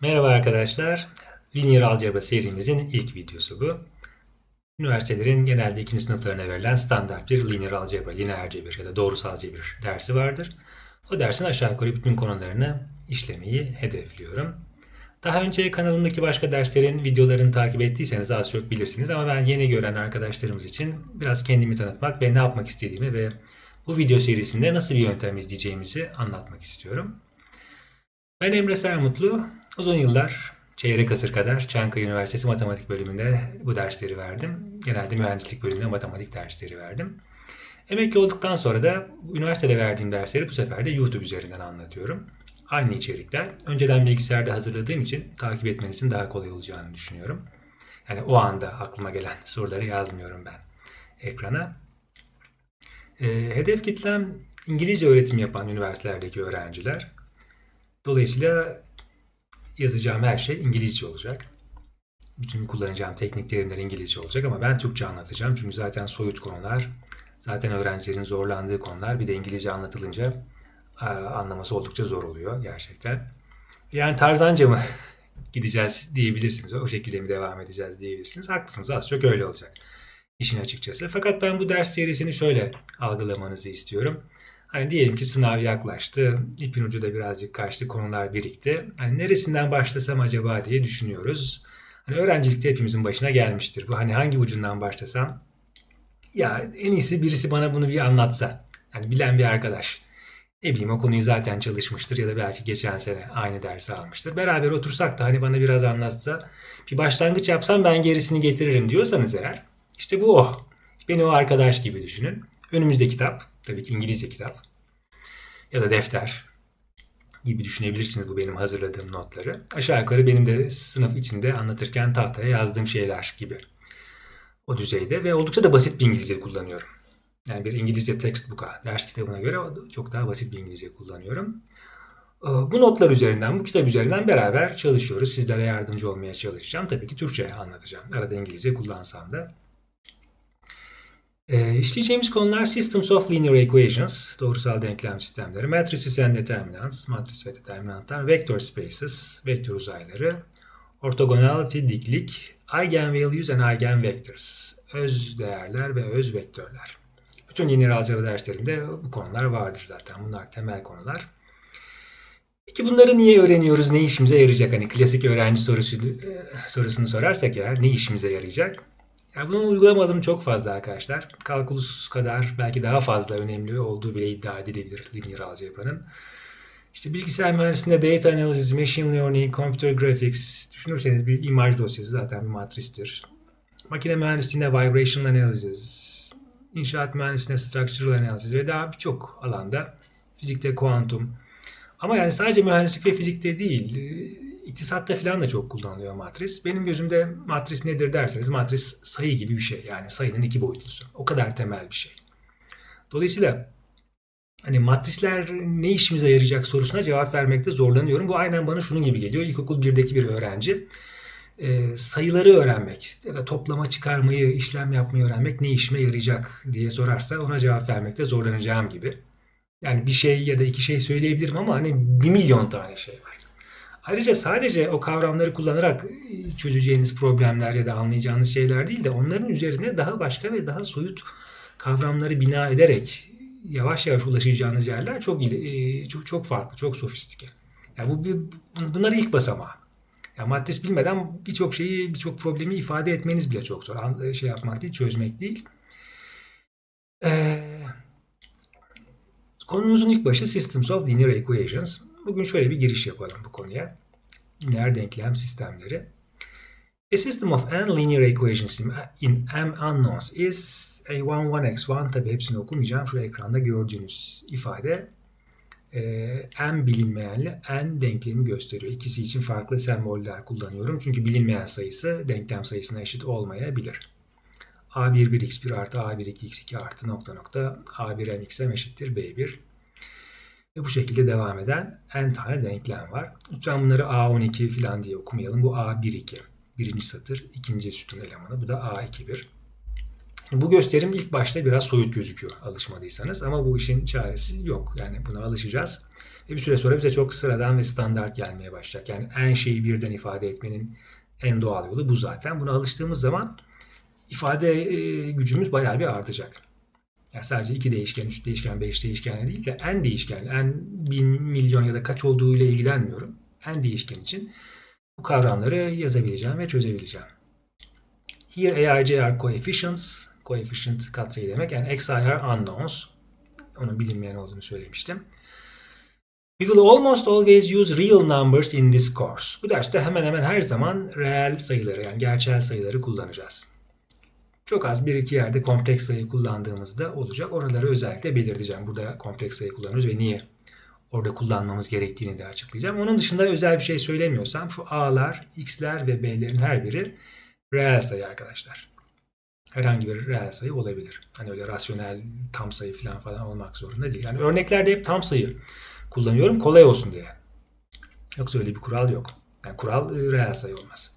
Merhaba arkadaşlar. Linear Algebra serimizin ilk videosu bu. Üniversitelerin genelde ikinci sınıflarına verilen standart bir Linear Algebra, lineer cebir ya da doğrusal cebir dersi vardır. O dersin aşağı yukarı bütün konularını işlemeyi hedefliyorum. Daha önce kanalımdaki başka derslerin videolarını takip ettiyseniz az çok bilirsiniz ama ben yeni gören arkadaşlarımız için biraz kendimi tanıtmak ve ne yapmak istediğimi ve bu video serisinde nasıl bir yöntem izleyeceğimizi anlatmak istiyorum. Ben Emre Sermutlu. Uzun yıllar çeyrek asır kadar Çankaya Üniversitesi Matematik bölümünde bu dersleri verdim. Genelde mühendislik bölümünde matematik dersleri verdim. Emekli olduktan sonra da üniversitede verdiğim dersleri bu sefer de YouTube üzerinden anlatıyorum. Aynı içerikler. Önceden bilgisayarda hazırladığım için takip etmenizin daha kolay olacağını düşünüyorum. Yani o anda aklıma gelen soruları yazmıyorum ben ekrana. E, hedef kitlem İngilizce öğretim yapan üniversitelerdeki öğrenciler. Dolayısıyla yazacağım her şey İngilizce olacak. Bütün kullanacağım teknik terimler İngilizce olacak ama ben Türkçe anlatacağım. Çünkü zaten soyut konular, zaten öğrencilerin zorlandığı konular bir de İngilizce anlatılınca anlaması oldukça zor oluyor gerçekten. Yani tarzanca mı gideceğiz diyebilirsiniz. O şekilde mi devam edeceğiz diyebilirsiniz. Haklısınız az çok öyle olacak işin açıkçası. Fakat ben bu ders serisini şöyle algılamanızı istiyorum. Hani diyelim ki sınav yaklaştı, ipin ucu da birazcık kaçtı, konular birikti. Hani neresinden başlasam acaba diye düşünüyoruz. Hani öğrencilikte hepimizin başına gelmiştir. Bu hani hangi ucundan başlasam? Ya en iyisi birisi bana bunu bir anlatsa. Hani bilen bir arkadaş. Ne bileyim o konuyu zaten çalışmıştır ya da belki geçen sene aynı dersi almıştır. Beraber otursak da hani bana biraz anlatsa bir başlangıç yapsam ben gerisini getiririm diyorsanız eğer işte bu o. Beni o arkadaş gibi düşünün. Önümüzde kitap. Tabii ki İngilizce kitap. Ya da defter gibi düşünebilirsiniz bu benim hazırladığım notları. Aşağı yukarı benim de sınıf içinde anlatırken tahtaya yazdığım şeyler gibi. O düzeyde ve oldukça da basit bir İngilizce kullanıyorum. Yani bir İngilizce textbook'a, ders kitabına göre çok daha basit bir İngilizce kullanıyorum. Ee, bu notlar üzerinden, bu kitap üzerinden beraber çalışıyoruz. Sizlere yardımcı olmaya çalışacağım. Tabii ki Türkçe anlatacağım. Arada İngilizce kullansam da. E, işleyeceğimiz konular Systems of Linear Equations, doğrusal denklem sistemleri, Matrices and Determinants, matris ve determinantlar, Vector Spaces, vektör uzayları, Orthogonality, diklik, Eigenvalues and Eigenvectors, öz değerler ve öz vektörler. Bütün linear algebra derslerinde bu konular vardır zaten. Bunlar temel konular. Peki bunları niye öğreniyoruz? Ne işimize yarayacak? Hani klasik öğrenci sorusu, sorusunu sorarsak eğer ne işimize yarayacak? Yani bunu uygulamadım çok fazla arkadaşlar. Kalkulus kadar belki daha fazla önemli olduğu bile iddia edilebilir linear algebra'nın. İşte bilgisayar mühendisliğinde data analysis, machine learning, computer graphics düşünürseniz bir imaj dosyası zaten bir matristir. Makine mühendisliğinde vibration analysis, inşaat mühendisliğinde structural analysis ve daha birçok alanda fizikte kuantum. Ama yani sadece mühendislik ve fizikte değil, İktisatta falan da çok kullanılıyor matris. Benim gözümde matris nedir derseniz matris sayı gibi bir şey. Yani sayının iki boyutlusu. O kadar temel bir şey. Dolayısıyla hani matrisler ne işimize yarayacak sorusuna cevap vermekte zorlanıyorum. Bu aynen bana şunun gibi geliyor. İlkokul 1'deki bir öğrenci e, sayıları öğrenmek ya da toplama çıkarmayı, işlem yapmayı öğrenmek ne işime yarayacak diye sorarsa ona cevap vermekte zorlanacağım gibi. Yani bir şey ya da iki şey söyleyebilirim ama hani bir milyon tane şey var. Ayrıca sadece o kavramları kullanarak e, çözeceğiniz problemler ya da anlayacağınız şeyler değil de onların üzerine daha başka ve daha soyut kavramları bina ederek yavaş yavaş ulaşacağınız yerler çok e, çok çok farklı, çok sofistike. Yani bu bunlar ilk basamağı. Yani matris bilmeden birçok şeyi, birçok problemi ifade etmeniz bile çok zor. E, şey yapmak değil, çözmek değil. Ee, konumuzun ilk başı Systems of Linear Equations. Bugün şöyle bir giriş yapalım bu konuya. Lineer denklem sistemleri. A system of n linear equations in m unknowns is a1 1x1 tabi hepsini okumayacağım. Şu ekranda gördüğünüz ifade e, n bilinmeyenle n denklemi gösteriyor. İkisi için farklı semboller kullanıyorum. Çünkü bilinmeyen sayısı denklem sayısına eşit olmayabilir. a1 1x1 artı a1 2x2 artı nokta nokta a1 mxm eşittir b1 ve bu şekilde devam eden n tane denklem var. Lütfen bunları A12 falan diye okumayalım. Bu A12. Birinci satır, ikinci sütun elemanı. Bu da A21. Bu gösterim ilk başta biraz soyut gözüküyor alışmadıysanız ama bu işin çaresi yok. Yani buna alışacağız. Ve bir süre sonra bize çok sıradan ve standart gelmeye başlayacak. Yani en şeyi birden ifade etmenin en doğal yolu bu zaten. Buna alıştığımız zaman ifade e, gücümüz bayağı bir artacak. Yani sadece iki değişken, üç değişken, beş değişken değil de en değişken, en bin milyon ya da kaç olduğu ile ilgilenmiyorum. En değişken için bu kavramları yazabileceğim ve çözebileceğim. Here AIJ are coefficients. Coefficient katsayı demek. Yani XI are unknowns. Onun bilinmeyen olduğunu söylemiştim. We will almost always use real numbers in this course. Bu derste hemen hemen her zaman reel sayıları yani gerçel sayıları kullanacağız. Çok az bir iki yerde kompleks sayı kullandığımızda olacak. Oraları özellikle belirteceğim. Burada kompleks sayı kullanıyoruz ve niye orada kullanmamız gerektiğini de açıklayacağım. Onun dışında özel bir şey söylemiyorsam şu A'lar, X'ler ve B'lerin her biri reel sayı arkadaşlar. Herhangi bir reel sayı olabilir. Hani öyle rasyonel tam sayı falan falan olmak zorunda değil. Yani örneklerde hep tam sayı kullanıyorum kolay olsun diye. Yoksa öyle bir kural yok. Yani kural e, reel sayı olmaz.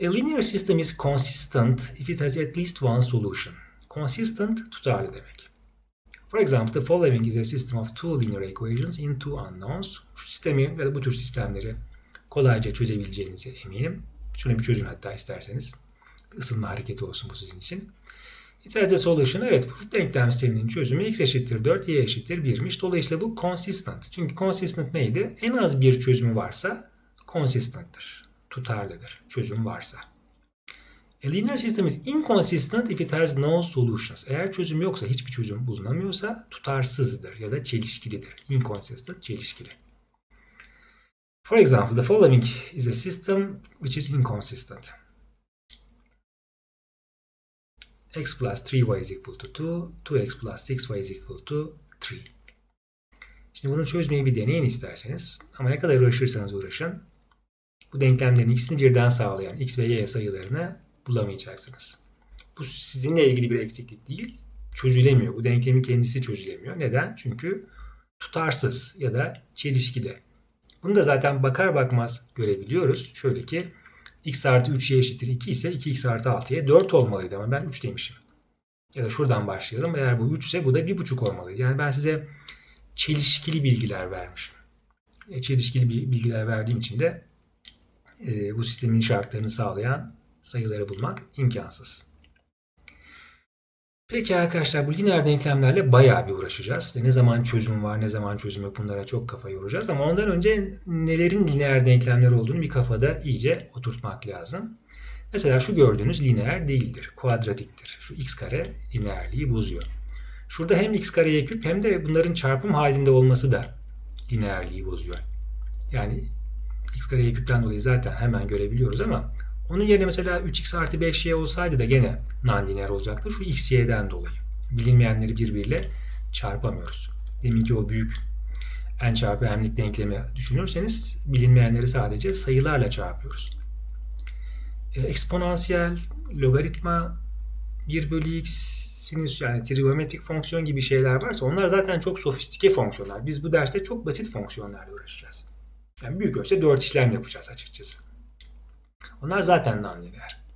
A linear system is consistent if it has at least one solution. Consistent tutarlı demek. For example, the following is a system of two linear equations in two unknowns. Şu sistemi ya bu tür sistemleri kolayca çözebileceğinize eminim. Şunu bir çözün hatta isterseniz. Bir ısınma hareketi olsun bu sizin için. It has a solution. Evet bu denklem sisteminin çözümü x eşittir 4, y eşittir 1'miş. Dolayısıyla bu consistent. Çünkü consistent neydi? En az bir çözümü varsa consistent'tır. Tutarlıdır. Çözüm varsa. A linear system is inconsistent if it has no solutions. Eğer çözüm yoksa, hiçbir çözüm bulunamıyorsa tutarsızdır ya da çelişkilidir. Inconsistent, çelişkili. For example, the following is a system which is inconsistent. x plus 3y is equal to 2, 2x plus 6y is equal to 3. Şimdi bunu çözmeyi bir deneyin isterseniz. Ama ne kadar uğraşırsanız uğraşın, bu denklemlerin ikisini birden sağlayan x ve y sayılarını bulamayacaksınız. Bu sizinle ilgili bir eksiklik değil, çözülemiyor. Bu denklemin kendisi çözülemiyor. Neden? Çünkü tutarsız ya da çelişkili. Bunu da zaten bakar bakmaz görebiliyoruz. Şöyle ki x artı 3y eşittir 2 ise 2x artı 6y 4 olmalıydı ama ben 3 demişim. Ya da şuradan başlayalım. Eğer bu 3 ise bu da 1,5 olmalıydı. Yani ben size çelişkili bilgiler vermişim. E, çelişkili bilgiler verdiğim için de e, bu sistemin şartlarını sağlayan sayıları bulmak imkansız. Peki arkadaşlar bu lineer denklemlerle bayağı bir uğraşacağız. İşte ne zaman çözüm var, ne zaman çözüm yok bunlara çok kafa yoracağız. Ama ondan önce nelerin lineer denklemler olduğunu bir kafada iyice oturtmak lazım. Mesela şu gördüğünüz lineer değildir, kuadratiktir. Şu x kare lineerliği bozuyor. Şurada hem x kareye küp hem de bunların çarpım halinde olması da lineerliği bozuyor. Yani x kareye küpten dolayı zaten hemen görebiliyoruz ama onun yerine mesela 3x artı 5y olsaydı da gene nonlineer olacaktı. Şu xy'den dolayı. Bilinmeyenleri birbiriyle çarpamıyoruz. Deminki o büyük n çarpı m'lik denklemi düşünürseniz bilinmeyenleri sadece sayılarla çarpıyoruz. E, eksponansiyel, logaritma, 1 bölü x, sinüs yani trigonometrik fonksiyon gibi şeyler varsa onlar zaten çok sofistike fonksiyonlar. Biz bu derste çok basit fonksiyonlarla uğraşacağız. Yani büyük ölçüde 4 işlem yapacağız açıkçası. Onlar zaten nonlineer.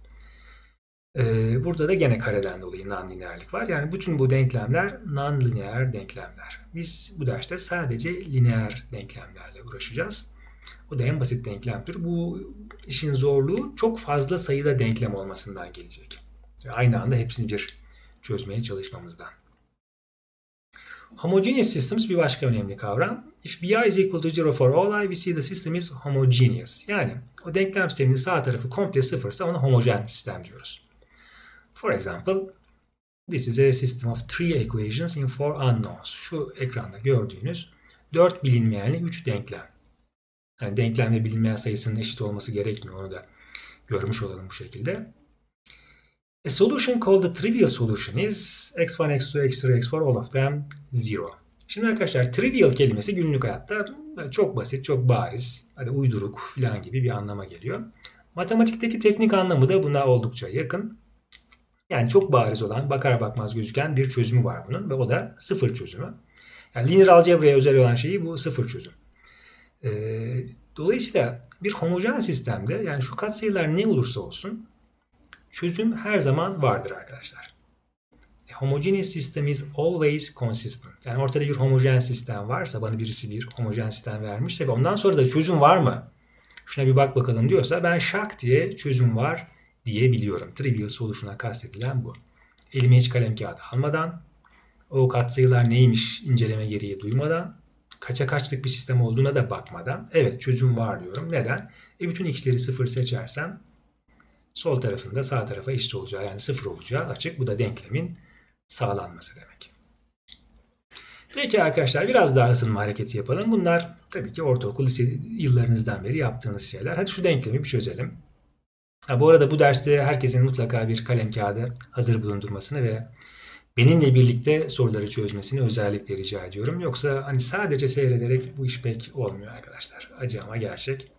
Ee, burada da gene kareden dolayı nonlineerlik var. Yani bütün bu denklemler nonlineer denklemler. Biz bu derste sadece lineer denklemlerle uğraşacağız. O da en basit denklemdir. Bu işin zorluğu çok fazla sayıda denklem olmasından gelecek. Aynı anda hepsini bir çözmeye çalışmamızdan. Homogeneous systems bir başka önemli kavram. If bi is equal to 0 for all i, we see the system is homogeneous. Yani o denklem sisteminin sağ tarafı komple sıfırsa ona homojen sistem diyoruz. For example, this is a system of three equations in four unknowns. Şu ekranda gördüğünüz 4 bilinmeyenli 3 denklem. Yani denklem ve bilinmeyen sayısının eşit olması gerekmiyor. Onu da görmüş olalım bu şekilde. A solution called the trivial solution is x1, x2, x3, x4 all of them zero. Şimdi arkadaşlar trivial kelimesi günlük hayatta çok basit, çok bariz, hadi uyduruk falan gibi bir anlama geliyor. Matematikteki teknik anlamı da buna oldukça yakın. Yani çok bariz olan, bakar bakmaz gözüken bir çözümü var bunun ve o da sıfır çözümü. Yani linear algebraya özel olan şeyi bu sıfır çözüm. Ee, dolayısıyla bir homojen sistemde yani şu katsayılar ne olursa olsun Çözüm her zaman vardır arkadaşlar. Homogeneous system is always consistent. Yani ortada bir homojen sistem varsa, bana birisi bir homojen sistem vermişse ve ondan sonra da çözüm var mı? Şuna bir bak bakalım diyorsa ben şak diye çözüm var diyebiliyorum. Trivial solution'a kastedilen bu. Elime hiç kalem kağıdı almadan, o katsayılar neymiş inceleme gereği duymadan, kaça kaçlık bir sistem olduğuna da bakmadan evet çözüm var diyorum. Neden? E bütün x'leri sıfır seçersem sol tarafında sağ tarafa eşit olacağı yani sıfır olacağı açık. Bu da denklemin sağlanması demek. Peki arkadaşlar biraz daha ısınma hareketi yapalım. Bunlar tabii ki ortaokul lise yıllarınızdan beri yaptığınız şeyler. Hadi şu denklemi bir çözelim. Ha, bu arada bu derste herkesin mutlaka bir kalem kağıdı hazır bulundurmasını ve benimle birlikte soruları çözmesini özellikle rica ediyorum. Yoksa hani sadece seyrederek bu iş pek olmuyor arkadaşlar. Acı ama gerçek.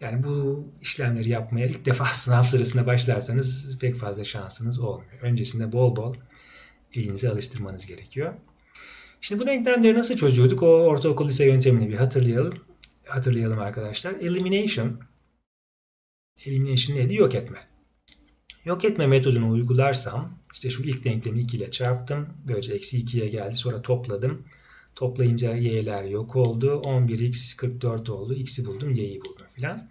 Yani bu işlemleri yapmaya ilk defa sınav sırasında başlarsanız pek fazla şansınız olmuyor. Öncesinde bol bol elinizi alıştırmanız gerekiyor. Şimdi bu denklemleri nasıl çözüyorduk? O ortaokul lise yöntemini bir hatırlayalım. Hatırlayalım arkadaşlar. Elimination. Elimination neydi? Yok etme. Yok etme metodunu uygularsam işte şu ilk denklemi 2 ile çarptım. Böylece eksi 2'ye geldi. Sonra topladım. Toplayınca y'ler yok oldu. 11x 44 oldu. x'i buldum, y'yi buldum filan.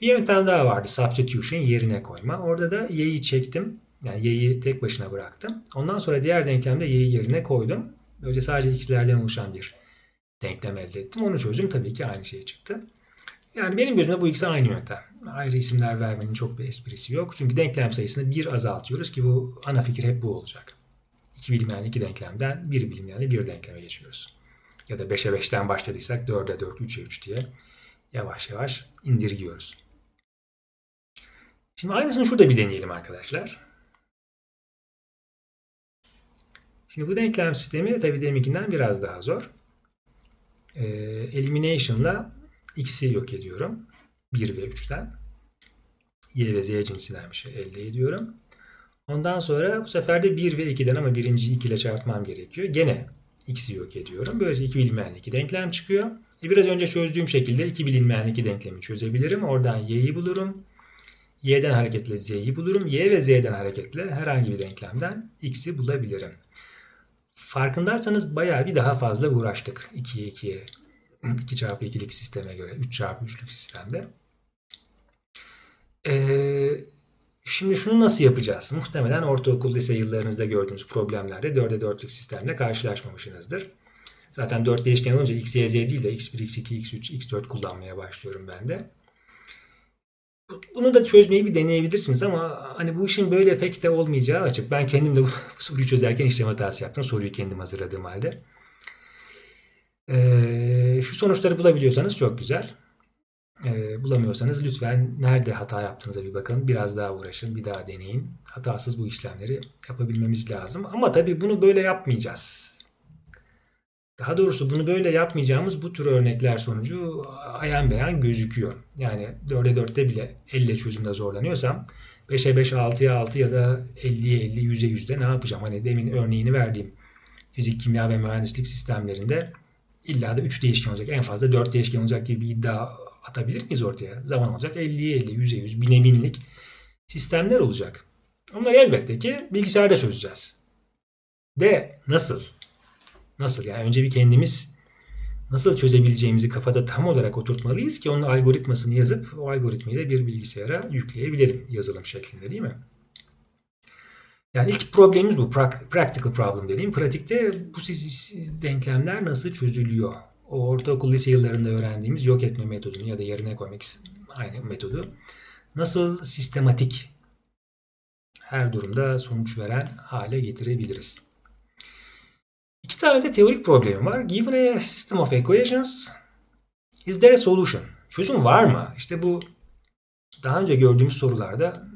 Bir yöntem daha vardı. Substitution yerine koyma. Orada da y'yi çektim. Yani y'yi tek başına bıraktım. Ondan sonra diğer denklemde y'yi yerine koydum. Böylece sadece x'lerden oluşan bir denklem elde ettim. Onu çözdüm. Tabii ki aynı şey çıktı. Yani benim gözümde bu ikisi aynı yöntem. Ayrı isimler vermenin çok bir esprisi yok. Çünkü denklem sayısını bir azaltıyoruz ki bu ana fikir hep bu olacak. İki bilinmeyen iki denklemden bir bilinmeyenle bir denkleme geçiyoruz. Ya da 5'e 5'ten başladıysak 4'e 4, 3'e 3 diye yavaş yavaş indirgiyoruz. Şimdi aynısını şurada bir deneyelim arkadaşlar. Şimdi bu denklem sistemi tabii deminkinden biraz daha zor. Ee, elimination'la x'i yok ediyorum. 1 ve 3'ten. Y ve Z cinsinden bir şey elde ediyorum. Ondan sonra bu sefer de 1 ve 2'den ama birinci 2 ile çarpmam gerekiyor. Gene x'i yok ediyorum. Böylece iki bilinmeyen iki denklem çıkıyor. E biraz önce çözdüğüm şekilde iki bilinmeyen iki denklemi çözebilirim. Oradan y'yi bulurum. y'den hareketle z'yi bulurum. y ve z'den hareketle herhangi bir denklemden x'i bulabilirim. Farkındaysanız bayağı bir daha fazla uğraştık 2'ye 2'ye 2 çarpı 2'lik sisteme göre 3 çarpı 3'lük sistemde. Ee, şimdi şunu nasıl yapacağız? Muhtemelen ortaokul lise yıllarınızda gördüğünüz problemlerde 4'e 4'lük sistemle karşılaşmamışsınızdır. Zaten 4 değişken olunca x, y, z değil de x1, x2, x3, x4 kullanmaya başlıyorum ben de. Bunu da çözmeyi bir deneyebilirsiniz ama hani bu işin böyle pek de olmayacağı açık. Ben kendim de bu soruyu çözerken işlem hatası yaptım. Soruyu kendim hazırladığım halde. Ee, şu sonuçları bulabiliyorsanız çok güzel. Ee, bulamıyorsanız lütfen nerede hata yaptığınıza bir bakın. Biraz daha uğraşın, bir daha deneyin. Hatasız bu işlemleri yapabilmemiz lazım. Ama tabii bunu böyle yapmayacağız. Daha doğrusu bunu böyle yapmayacağımız bu tür örnekler sonucu ayan beyan gözüküyor. Yani 4'e 4'te bile 50 çözümde zorlanıyorsam 5'e 5, 6'ya 6 ya da 50'ye 50, 100'e 100'de ne yapacağım? Hani demin örneğini verdiğim fizik, kimya ve mühendislik sistemlerinde illa da 3 değişken olacak. En fazla 4 değişken olacak gibi bir iddia atabilir miyiz ortaya? Zaman olacak 50'ye 50, 100'e 100, bine binlik sistemler olacak. Onları elbette ki bilgisayarda çözeceğiz. De nasıl? Nasıl? Yani önce bir kendimiz nasıl çözebileceğimizi kafada tam olarak oturtmalıyız ki onun algoritmasını yazıp o algoritmayı da bir bilgisayara yükleyebilelim yazılım şeklinde değil mi? Yani ilk problemimiz bu. Practical problem dediğim. Pratikte bu denklemler nasıl çözülüyor? O ortaokul lise yıllarında öğrendiğimiz yok etme metodunu ya da yerine koymak aynı metodu nasıl sistematik her durumda sonuç veren hale getirebiliriz? İki tane de teorik problemi var. Given a system of equations, is there a solution? Çözüm var mı? İşte bu daha önce gördüğümüz sorularda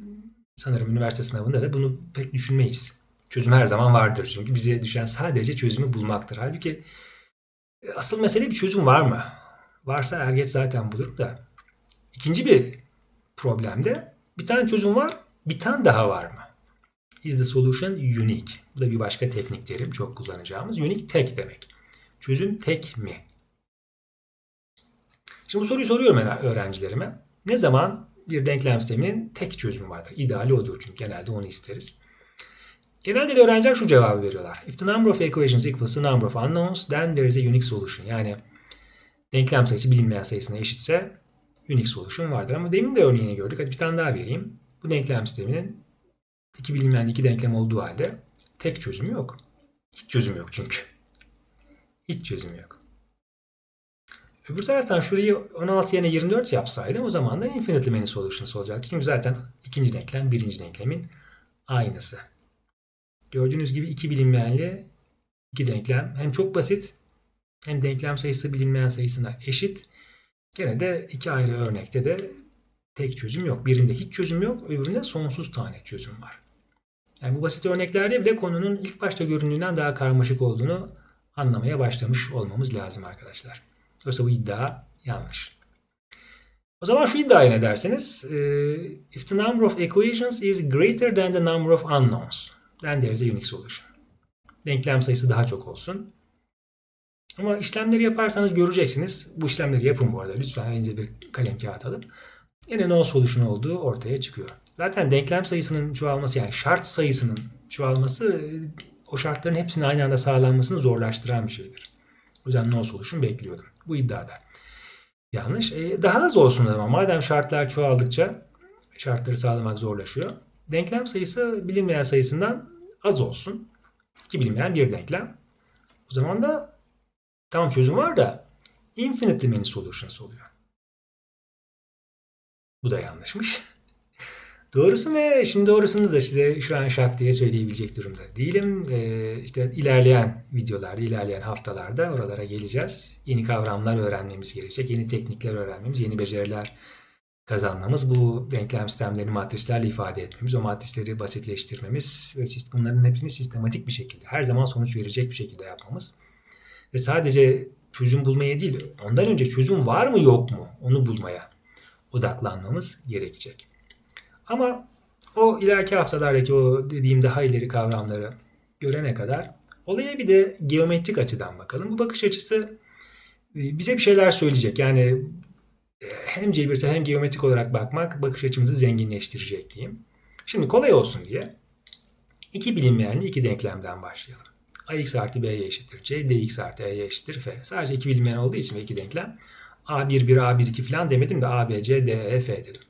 sanırım üniversite sınavında da bunu pek düşünmeyiz. Çözüm her zaman vardır çünkü bize düşen sadece çözümü bulmaktır. Halbuki e, asıl mesele bir çözüm var mı? Varsa er zaten bulur da. İkinci bir problemde bir tane çözüm var, bir tane daha var mı? Is the solution unique? Bu da bir başka teknik terim çok kullanacağımız. Unique tek demek. Çözüm tek mi? Şimdi bu soruyu soruyorum öğrencilerime. Ne zaman bir denklem sisteminin tek çözümü vardır. İdeali odur çünkü genelde onu isteriz. Genelde de öğrenciler şu cevabı veriyorlar. If the number of equations equals the number of unknowns, then there is a unique solution. Yani denklem sayısı bilinmeyen sayısına eşitse unique solution vardır. Ama demin de örneğini gördük. Hadi bir tane daha vereyim. Bu denklem sisteminin iki bilinmeyen iki denklem olduğu halde tek çözümü yok. Hiç çözüm yok çünkü. Hiç çözüm yok. Öbür taraftan şurayı 16 yerine 24 yapsaydım o zaman da infinitely many solutions olacaktı. Çünkü zaten ikinci denklem birinci denklemin aynısı. Gördüğünüz gibi iki bilinmeyenli iki denklem hem çok basit hem denklem sayısı bilinmeyen sayısına eşit. Gene de iki ayrı örnekte de tek çözüm yok. Birinde hiç çözüm yok, öbüründe sonsuz tane çözüm var. Yani bu basit örneklerde bile konunun ilk başta göründüğünden daha karmaşık olduğunu anlamaya başlamış olmamız lazım arkadaşlar. Dolayısıyla bu iddia yanlış. O zaman şu iddiaya ne dersiniz? If the number of equations is greater than the number of unknowns, then there is a unique solution. Denklem sayısı daha çok olsun. Ama işlemleri yaparsanız göreceksiniz. Bu işlemleri yapın bu arada. Lütfen elinize bir kalem kağıt alın. Yine no solution olduğu ortaya çıkıyor. Zaten denklem sayısının çoğalması yani şart sayısının çoğalması o şartların hepsinin aynı anda sağlanmasını zorlaştıran bir şeydir. O yüzden no solution bekliyordum. Bu iddiada. Yanlış. E, daha az olsun ama madem şartlar çoğaldıkça şartları sağlamak zorlaşıyor. Denklem sayısı bilinmeyen sayısından az olsun. Ki bilinmeyen bir denklem. O zaman da tam çözüm var da infinitely many solutions oluyor. Bu da yanlışmış. Doğrusu ne? Şimdi doğrusunu da size şu an şak diye söyleyebilecek durumda değilim. Ee, işte ilerleyen videolarda, ilerleyen haftalarda oralara geleceğiz. Yeni kavramlar öğrenmemiz gerekecek. Yeni teknikler öğrenmemiz, yeni beceriler kazanmamız, bu denklem sistemlerini matrislerle ifade etmemiz, o matrisleri basitleştirmemiz ve bunların hepsini sistematik bir şekilde, her zaman sonuç verecek bir şekilde yapmamız. Ve sadece çözüm bulmaya değil, ondan önce çözüm var mı yok mu onu bulmaya odaklanmamız gerekecek. Ama o ileriki haftalardaki o dediğim daha ileri kavramları görene kadar olaya bir de geometrik açıdan bakalım. Bu bakış açısı e, bize bir şeyler söyleyecek. Yani e, hem cebirsel hem geometrik olarak bakmak bakış açımızı zenginleştirecek diyeyim. Şimdi kolay olsun diye iki bilinmeyenli iki denklemden başlayalım. ax artı b'ye eşittir c, dx artı e'ye eşittir f. Sadece iki bilinmeyen olduğu için ve iki denklem a1, 1, a1, 2 falan demedim de a, b, c, d, e, f dedim.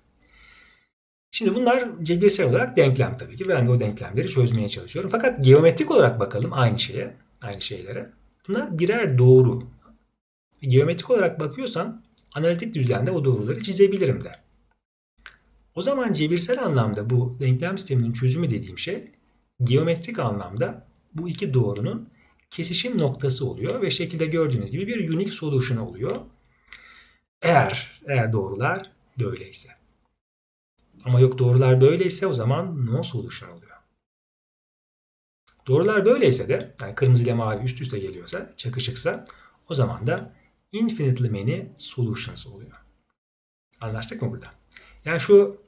Şimdi bunlar cebirsel olarak denklem tabii ki. Ben de o denklemleri çözmeye çalışıyorum. Fakat geometrik olarak bakalım aynı şeye, aynı şeylere. Bunlar birer doğru. Geometrik olarak bakıyorsam analitik düzlemde o doğruları çizebilirim de. O zaman cebirsel anlamda bu denklem sisteminin çözümü dediğim şey geometrik anlamda bu iki doğrunun kesişim noktası oluyor ve şekilde gördüğünüz gibi bir unique solution oluyor. Eğer eğer doğrular böyleyse. Ama yok doğrular böyleyse o zaman no solution oluyor. Doğrular böyleyse de yani kırmızı ile mavi üst üste geliyorsa, çakışıksa o zaman da infinitely many solutions oluyor. Anlaştık mı burada? Yani şu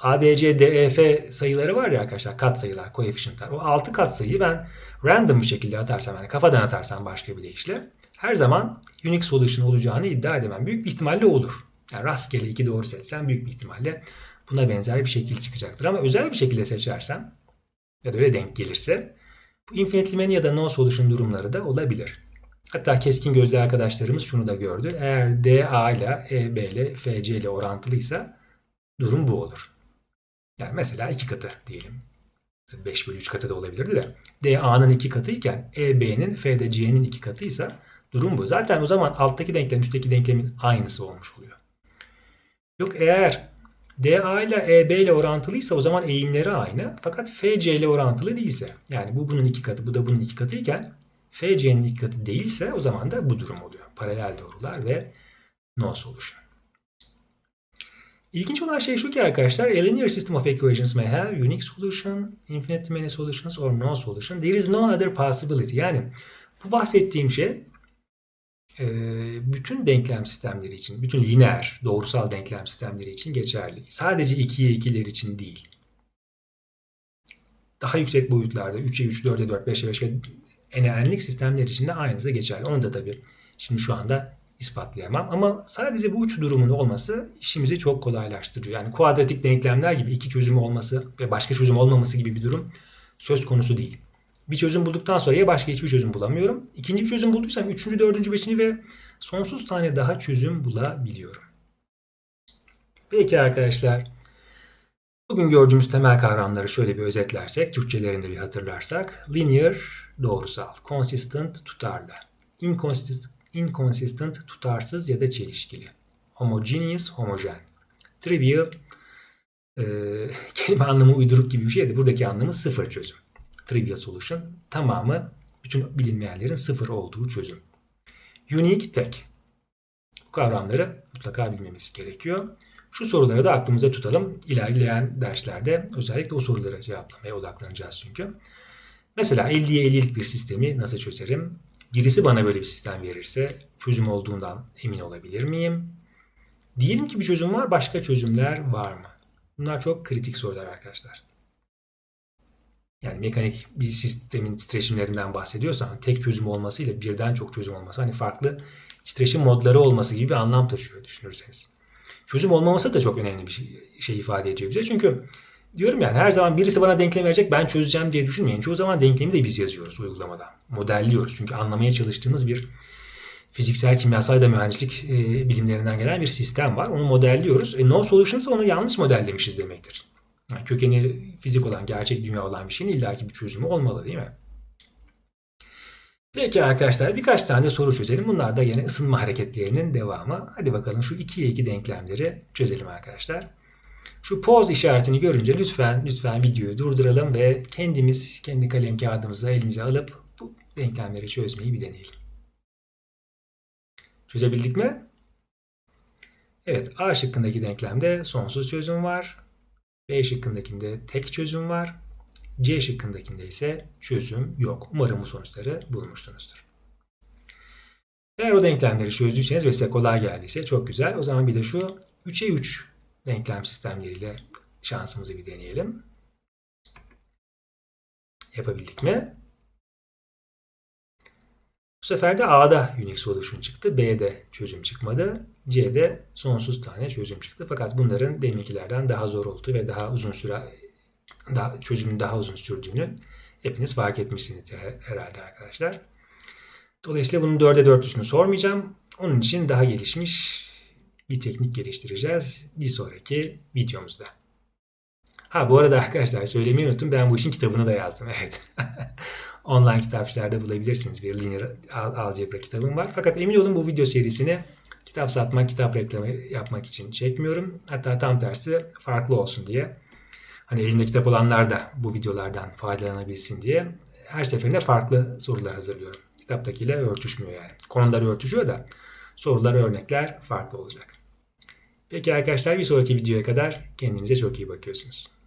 A, E, sayıları var ya arkadaşlar kat sayılar, koefisyentler. O 6 kat sayıyı ben random bir şekilde atarsam yani kafadan atarsam başka bir deyişle her zaman unique solution olacağını iddia edemem. Büyük bir ihtimalle olur. Yani rastgele iki doğru seçsem büyük bir ihtimalle buna benzer bir şekil çıkacaktır. Ama özel bir şekilde seçersem ya da öyle denk gelirse bu infinitely many ya da no solution durumları da olabilir. Hatta keskin gözlü arkadaşlarımız şunu da gördü. Eğer DA ile EB ile FC ile orantılıysa durum bu olur. Yani mesela iki katı diyelim. 5 bölü 3 katı da olabilirdi de. DA'nın iki katı iken EB'nin FDC'nin iki katıysa durum bu. Zaten o zaman alttaki denklem üstteki denklemin aynısı olmuş oluyor. Yok eğer DA ile EB ile orantılıysa o zaman eğimleri aynı. Fakat FC ile orantılı değilse yani bu bunun iki katı bu da bunun iki katı iken FC'nin iki katı değilse o zaman da bu durum oluyor. Paralel doğrular ve no solution. İlginç olan şey şu ki arkadaşlar, a linear system of equations may have unique solution, infinite many solutions or no solution. There is no other possibility. Yani bu bahsettiğim şey bütün denklem sistemleri için, bütün lineer, doğrusal denklem sistemleri için geçerli. Sadece 2'ye 2'ler için değil. Daha yüksek boyutlarda 3'e 3, 4'e 4, 5'e 5 ve enlik sistemler için de aynısı geçerli. Onu da tabii şimdi şu anda ispatlayamam. Ama sadece bu üç durumun olması işimizi çok kolaylaştırıyor. Yani kuadratik denklemler gibi iki çözüm olması ve başka çözüm olmaması gibi bir durum söz konusu değil. Bir çözüm bulduktan sonra ya başka hiçbir çözüm bulamıyorum. İkinci bir çözüm bulduysam üçüncü, dördüncü, beşinci ve sonsuz tane daha çözüm bulabiliyorum. Peki arkadaşlar. Bugün gördüğümüz temel kavramları şöyle bir özetlersek, Türkçelerinde bir hatırlarsak. Linear, doğrusal. Consistent, tutarlı. Inconsistent, inconsistent tutarsız ya da çelişkili. Homogeneous, homojen. Trivial, e, kelime anlamı uyduruk gibi bir şey de buradaki anlamı sıfır çözüm. Trivial solution, tamamı bütün bilinmeyenlerin sıfır olduğu çözüm. Unique, tek. Bu kavramları mutlaka bilmemiz gerekiyor. Şu soruları da aklımıza tutalım. İlerleyen derslerde özellikle o soruları cevaplamaya odaklanacağız çünkü. Mesela 50'ye 50'lik bir sistemi nasıl çözerim? Birisi bana böyle bir sistem verirse çözüm olduğundan emin olabilir miyim? Diyelim ki bir çözüm var, başka çözümler var mı? Bunlar çok kritik sorular arkadaşlar. Yani mekanik bir sistemin titreşimlerinden bahsediyorsan tek çözüm olmasıyla birden çok çözüm olması hani farklı titreşim modları olması gibi bir anlam taşıyor düşünürseniz. Çözüm olmaması da çok önemli bir şey, şey ifade ediyor bize. Çünkü diyorum yani her zaman birisi bana denklem verecek ben çözeceğim diye düşünmeyin. Çoğu zaman denklemi de biz yazıyoruz uygulamada. Modelliyoruz. Çünkü anlamaya çalıştığımız bir fiziksel, kimyasal ya da mühendislik e, bilimlerinden gelen bir sistem var. Onu modelliyoruz. E, no solution ise onu yanlış modellemişiz demektir. Kökeni fizik olan, gerçek dünya olan bir şeyin illaki bir çözümü olmalı değil mi? Peki arkadaşlar birkaç tane soru çözelim. Bunlar da yine ısınma hareketlerinin devamı. Hadi bakalım şu 2'ye 2 denklemleri çözelim arkadaşlar. Şu pause işaretini görünce lütfen lütfen videoyu durduralım ve kendimiz kendi kalem kağıdımızı elimize alıp bu denklemleri çözmeyi bir deneyelim. Çözebildik mi? Evet A şıkkındaki denklemde sonsuz çözüm var. B şıkkındakinde tek çözüm var. C şıkkındakinde ise çözüm yok. Umarım bu sonuçları bulmuşsunuzdur. Eğer o denklemleri çözdüyseniz ve size kolay geldiyse çok güzel. O zaman bir de şu 3'e 3 denklem sistemleriyle şansımızı bir deneyelim. Yapabildik mi? Bu sefer de A'da unique solution çıktı. B'de çözüm çıkmadı. C'de sonsuz tane çözüm çıktı. Fakat bunların deminkilerden daha zor olduğu ve daha uzun süre daha, çözümün daha uzun sürdüğünü hepiniz fark etmişsinizdir herhalde arkadaşlar. Dolayısıyla bunun 4'e 4'lüsünü sormayacağım. Onun için daha gelişmiş bir teknik geliştireceğiz bir sonraki videomuzda. Ha bu arada arkadaşlar söylemeyi unuttum. Ben bu işin kitabını da yazdım. Evet. Online kitapçılarda bulabilirsiniz. Bir linear algebra kitabım var. Fakat emin olun bu video serisini kitap satmak, kitap reklamı yapmak için çekmiyorum. Hatta tam tersi farklı olsun diye hani elinde kitap olanlar da bu videolardan faydalanabilsin diye her seferinde farklı sorular hazırlıyorum. Kitaptakiyle örtüşmüyor yani. Konular örtüşüyor da sorular, örnekler farklı olacak. Peki arkadaşlar bir sonraki videoya kadar kendinize çok iyi bakıyorsunuz.